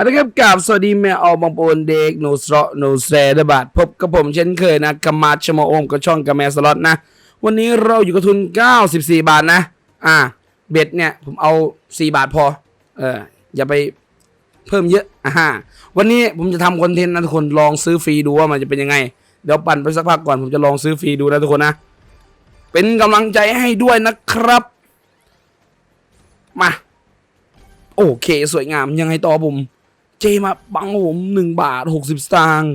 อันนครับกราบสวัสดีแม่ออกบางปนเด็กโนสระโนแซดบาทพบกับผมเช่นเคยนะกำมาชมาโอมกับช่องกำแมสล็อตนะ วันนี้เราอยู่กับทุน 94 บาทนะ อ่า เบ็ดเนี่ย ผมเอา 4 บาทพอ เออ อย่าไปเพิ่มเยอะอ่าฮะวันนี้ผมจะทำคอนเทนต์นะทุกคนลองซื้อฟรีดูว่ามันจะเป็นยังไง เดี๋ยวปั่นไปสักพักก่อนผมจะลองซื้อฟรีดูนะทุกคนนะ เป็นกำลังใจให้ด้วยนะครับ มา โอเค สวยงามยังไงต่อผม เจมาบังผมหนึ่งบาทหกสิบสตางค์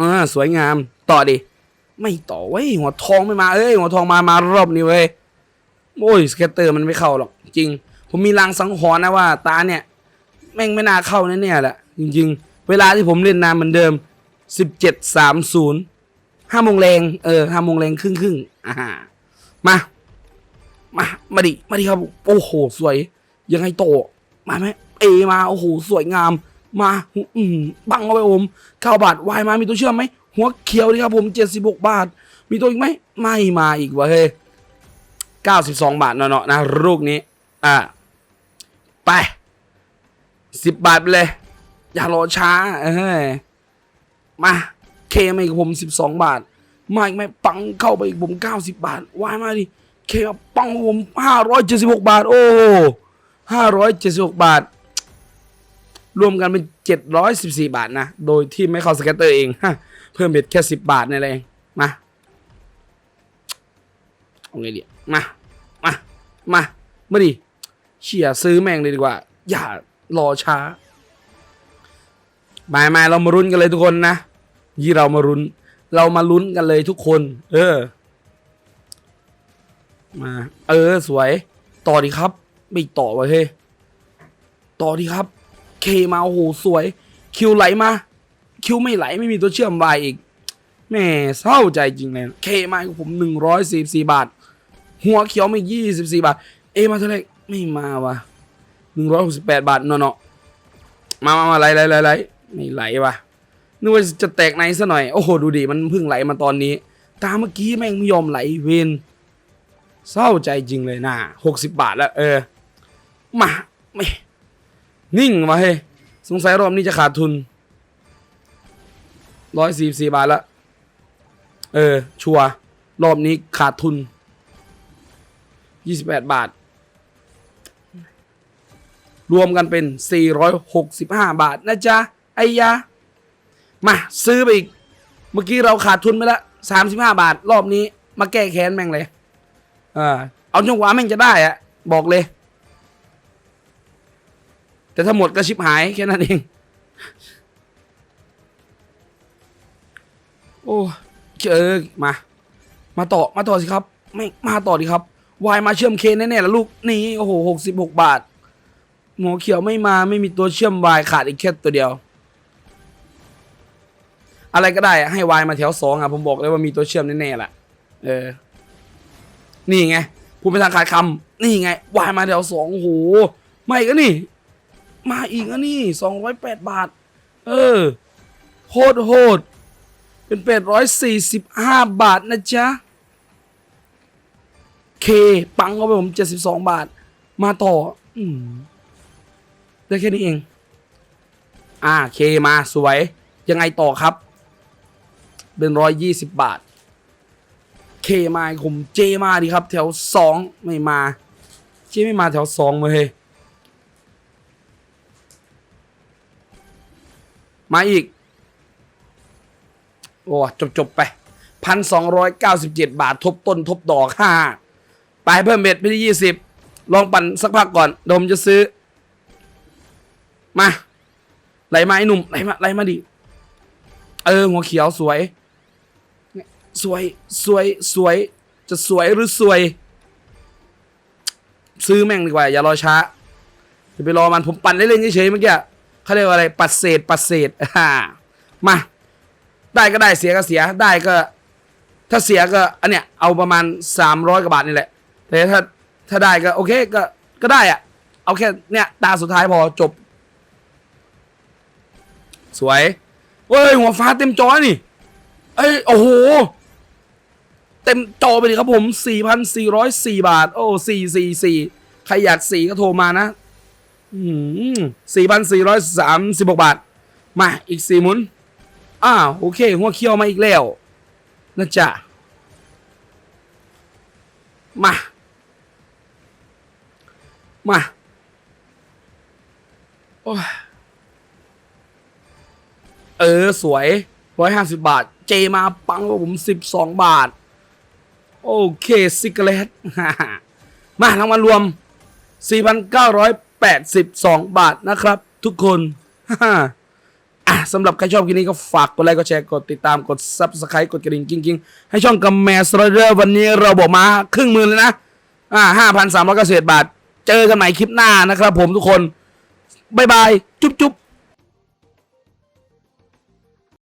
อ่าสวยงามต่อดิ ไม่ต่อเว้ยหัวทองไม่มาเอ้ยหัวทองมามารอบนี้เว้ยโอ้ยสเก็ตเตอร์มันไม่เข้าหรอกจริง ผมมีลางสังหรณ์นะว่าตาเนี่ย แม่งไม่น่าเข้าแน่ๆแหละจริง ๆ เวลาที่ผมเล่นนานเหมือนเดิมสิบเจ็ดสามศูนย์ห้าโมงแรงเออห้าโมงแรงครึ่งครึ่งอ่ามามา มาดิ มาดิครับ โอ้โห สวย ยังไงโต มาไหม เอมาโอ้โหสวยงาม มาอืมบังเอาไปผมเก้าบาทวายมามีตัวเชื่อมไหมหัวเขียวดีครับผมเจ็ดสิบหกบาท มีตัวอีกไหมไม่มาอีกวะเฮ้ยเก้าสิบสองบาทเนาะนะลูกนี้อ่าไปสิบบาทไปเลย อย่ารอช้าเอ้ยมาเคมาอีกผมสิบสองบาทมาอีกไหมปังเข้าไปอีกผมเก้าสิบบาทวายมาดิเคมาปังผมห้าร้อยเจ็ดสิบหกบาท โอ้ห้าร้อยเจ็ดสิบหกบาท รวมกันเป็นเจ็ดร้อยสิบสี่บาทนะ โดยที่ไม่เข้าสแกตเตอร์เองฮะเพิ่มเบ็ดแค่สิบบาทนี่นเอง มาเอาไงดีมา มา มามาดิเชียซื้อแม่งเลยดีกว่า อย่ารอช้า มามาเรามารุ้นกันเลยทุกคนนะ ยี่เรามารุ้น เรามาลุ้นกันเลยทุกคน เออ มา เออ สวย ต่อดีครับ ไม่ต่อวะเฮ้ ต่อดีครับ เคมาโอ้โหสวย คิวไหลมา คิวไม่ไหลไม่มีตัวเชื่อมวายอีกแม่เศร้าใจจริงเลยเคมากับผมหนึ่งร้อยสี่สี่บาท หัวเขียวไม่ยี่สิบสี่บาท เอมาเท่าไรไม่มาวะหนึ่งร้อยหกสิบแปดบาทเนาะเนาะมามามาไหลไหลไหลไหลไม่ไหลวะนึกว่าจะแตกในซะหน่อย โอ้โห ดูดิ มันเพิ่งไหลมาตอนนี้ ตาเมื่อกี้แม่งไม่ยอมไหลเวนเศร้าใจจริงเลยนะหกสิบบาทแล้ว เออ มาไม่ นิ่งมาเฮ้สงสัยรอบนี้จะขาดทุนร้อยสี่สี่บาทละเออ ชัวร์รอบนี้ขาดทุนยี่สิบแปดบาท รวมกันเป็นสี่ร้อยหกสิบห้าบาทนะจ๊ะไอ้ยามาซื้อไปอีก เมื่อกี้เราขาดทุนไปละสามสิบห้าบาท รอบนี้ มาแก้แค้นแม่งเลย เออเอาจังหวะแม่งจะได้อะบอกเลย แต่ถ้าหมดก็ชิบหายแค่นั้นเอง โอ้เจอมา มาต่อมาต่อสิครับ ไม่มาต่อดีครับวายมาเชื่อมเคนแน่ๆแล้วลูกนี่โอ้โหหกสิบหกบาท หมอเขียวไม่มาไม่มีตัวเชื่อมวายขาดอีกแค่ตัวเดียว อะไรก็ได้ให้วายมาแถวสองอะผมบอกเลยว่ามีตัวเชื่อมแน่ๆแหละเออ นี่ไงพูดไปทางขาดคำนี่ไงวายมาแถวสองโอ้โหไม่ก็นี่ มาอีกอะนี่สองร้อยแปดบาท เออโหดโหดเป็นแปดร้อยสี่สิบห้าบาทนะจ๊ะเคปังเข้าไปผมเจ็ดสิบสองบาท มาต่อ อืมได้แค่นี้เอง อ่าเคมาสวย ยังไงต่อครับ เป็นร้อยยี่สิบบาท เคมาผมเจมาดีครับ แถวสองไม่มาเจไม่มาแถวสองเฮ้ย มาอีก โอ้จบจบไปพันสองร้อยเก้าสิบเจ็ดบาททบต้นทบดอกห้าไปเพิ่มเบ็ดไปที่ยี่สิบลองปั่นสักพักก่อนดมจะซื้อ มาไหลมาไอ้หนุ่มไหลมาไหลมาดิเออหัวเขียวสวย สวยสวยสวย จะสวยหรือสวย ซื้อแม่งดีกว่า อย่ารอช้าอย่าไปรอมันผมปั่นเล่นๆเฉยๆเมื่อกี้ เขาเรียกว่าอะไรปัดเศษปัดเศษอ่ามาได้ก็ได้เสียก็เสียได้ก็ ถ้าเสียก็อันเนี้ยเอาประมาณสามร้อยกว่าบาทนี่แหละแต่ถ้าถ้าได้ก็โอเคก็ก็ได้อะเอาแค่เนี้ยตาสุดท้ายพอจบ สวยเฮ้ยหัวฟ้าเต็มจอนี่เอ้ยโอ้โหเต็มจอไปเลยครับผม 4,404 บาท โอ้444 ใครอยากสีก็โทรมานะ สี่พันสี่ร้อยสามสิบหกบาท มาอีกสี่หมุน อ้าวโอเค หัวเคี้ยวมาอีกแล้วนะจ๊ะ มา มา โอ้เออ สวยร้อยห้าสิบบาท เจมาปังกว่าผมสิบสองบาท โอเค ซิกเลตมา รางวัลรวม 82 บาทนะครับ ทุกคนอะสำหรับใครชอบคลิปนี้ก็ฝากกดไลค์กดแชร์กดติดตามกด Subscribe กดกระดิ่งกิ้งๆ ให้ช่องกัมแมสโรเดอร์วันนี้เราบอกมาครึ่งหมื่นเลยนะ อ่า5,391บาท เจอกันใหม่คลิปหน้านะครับผมทุกคน บ๊ายบาย จุ๊บจุ๊บ